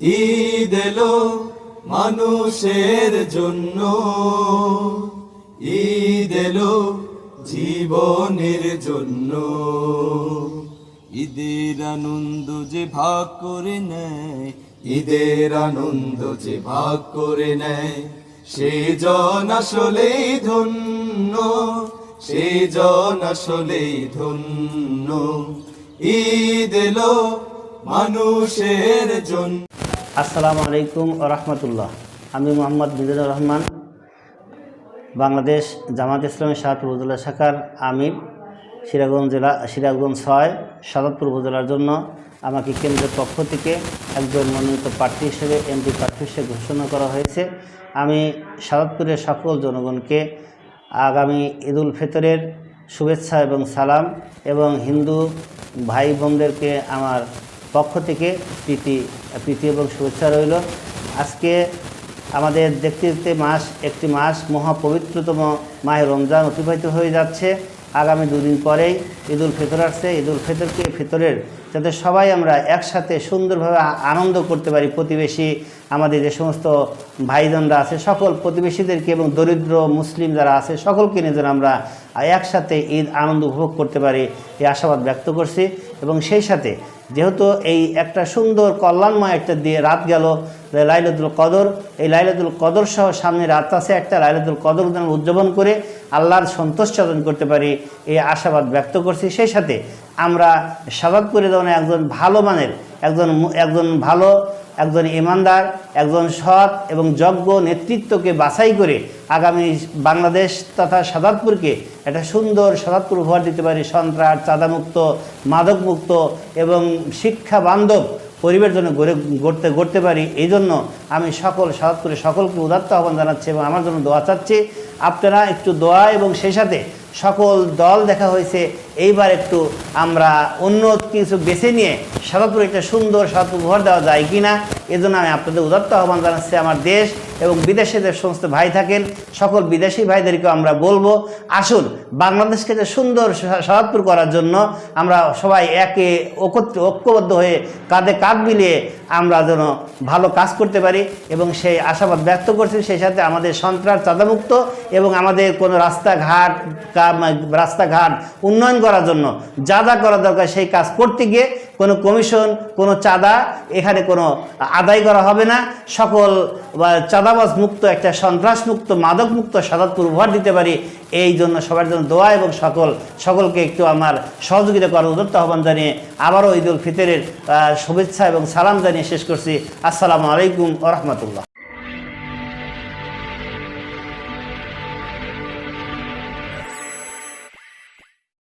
ঈদ এলো মানুষের জন্য। ঈদ এলো জীবনের জন্য। ঈদের আনন্দ যে ভাগ করে নেয়, ঈদের আনন্দ যে ভাগ করে নেয়, সে জন আসলেই ধন্য, সে জন আসলেই ধন্য। ঈদ এলো মানুষের জন্য। আসসালামু আলাইকুম রহমতুল্লাহ। আমি মোহাম্মদ মিজানুর রহমান, বাংলাদেশ জামাত ইসলামী সাহাপুর উপজেলা শাখার আমির, সিরাজগঞ্জ জেলা, সিরাজগঞ্জ ছয় সাদাতপুর উপজেলার জন্য আমাকে কেন্দ্রের পক্ষ থেকে একজন মনোনীত প্রার্থী হিসেবে, এমপি প্রার্থী হিসেবে ঘোষণা করা হয়েছে। আমি সাদাতপুরের সকল জনগণকে আগামী ঈদুল ফিতরের শুভেচ্ছা এবং সালাম এবং হিন্দু ভাই বোনদেরকে আমার পক্ষ থেকে প্রীতি প্রীতি এবং শুভেচ্ছা রইল। আজকে আমাদের দেখতে দেখতে মাস, একটি মাস মহাপবিত্রতম মাহে রমজান অতিবাহিত হয়ে যাচ্ছে। আগামী দুদিন পরেই ঈদুল ফিতর আসছে। ঈদুল ফিতরকে ফিতরের যাতে সবাই আমরা একসাথে সুন্দরভাবে আনন্দ করতে পারি, প্রতিবেশী আমাদের যে সমস্ত ভাইজানরা আছে, সকল প্রতিবেশীদেরকে এবং দরিদ্র মুসলিম যারা আছে, সকলকে নিয়ে যেন আমরা একসাথে ঈদ আনন্দ উপভোগ করতে পারি এই আশাবাদ ব্যক্ত করছি। এবং সেই সাথে যেহেতু এই একটা সুন্দর কল্যাণময় একটা দিয়ে রাত গেল লাইলাতুল কদর, এই লাইলাতুল কদর সহ সামনে রাত আছে, একটা লাইলাতুল কদর যেন উদযাপন করে আল্লাহর সন্তুষ্ট অর্জন করতে পারি, এই আশাবাদ ব্যক্ত করছি। সেই সাথে আমরা সাবাদপুরে যেমন একজন ভালো মানের, একজন একজন ভালো, একজন ইমানদার, একজন সৎ এবং যজ্ঞ নেতৃত্বকে বাছাই করে আগামী বাংলাদেশ তথা সাদাতপুরকে একটা সুন্দর সাদাতপুর উপহার দিতে পারি, সন্ত্রাস, চাঁদামুক্ত, মাদকমুক্ত এবং শিক্ষা বান্ধব পরিবেশ জন্য গড়ে, গড়তে গড়তে পারি। এই জন্য আমি সকল সাদাতপুরের সকলকে উদাত্ত আহ্বান জানাচ্ছি এবং আমার জন্য দোয়া চাচ্ছি। আপনারা একটু দোয়া এবং সেই সাথে সকল দল দেখা হয়েছে। এইবার একটু আমরা অন্য কিছু বেছে নিয়ে সাদাপুর একটা সুন্দর সাদাপুর উপহার দেওয়া যায় কি না এজন্য আমি আপনাদের উদাত্ত আহ্বান জানাচ্ছি আমার দেশ এবং বিদেশে যে সমস্ত ভাই থাকেন, সকল বিদেশি ভাইদেরকেও আমরা বলব, আসুন বাংলাদেশকে যে সুন্দর সাদাপুর করার জন্য আমরা সবাই একে একত্র, ঐক্যবদ্ধ হয়ে কাঁধে কাঁধ মিলিয়ে আমরা যেন ভালো কাজ করতে পারি এবং সেই আশাবাদ ব্যক্ত করছি, সেই সাথে আমাদের সন্ত্রাস চাঁদামুক্ত এবং আমাদের কোনো রাস্তাঘাট রাস্তাঘাট উন্নয়ন করার জন্য যা যা করা দরকার সেই কাজ করতে গিয়ে কোনো কমিশন, কোনো চাঁদা, এখানে কোনো আদায় করা হবে না। সকল চাঁদাবাজ মুক্ত, একটা সন্ত্রাস মুক্ত, মাদক মুক্ত সাদাতপুর উপহার দিতে পারি। এই জন্য সবার জন্য দোয়া এবং সকল, সকলকে একটু আমার সহযোগিতা করার উদ্যত্ত আহ্বান জানিয়ে আবারও ঈদুল ফিতরের শুভেচ্ছা এবং সালাম জানিয়ে শেষ করছি। আসসালামু আলাইকুম রহমতুল্লাহ।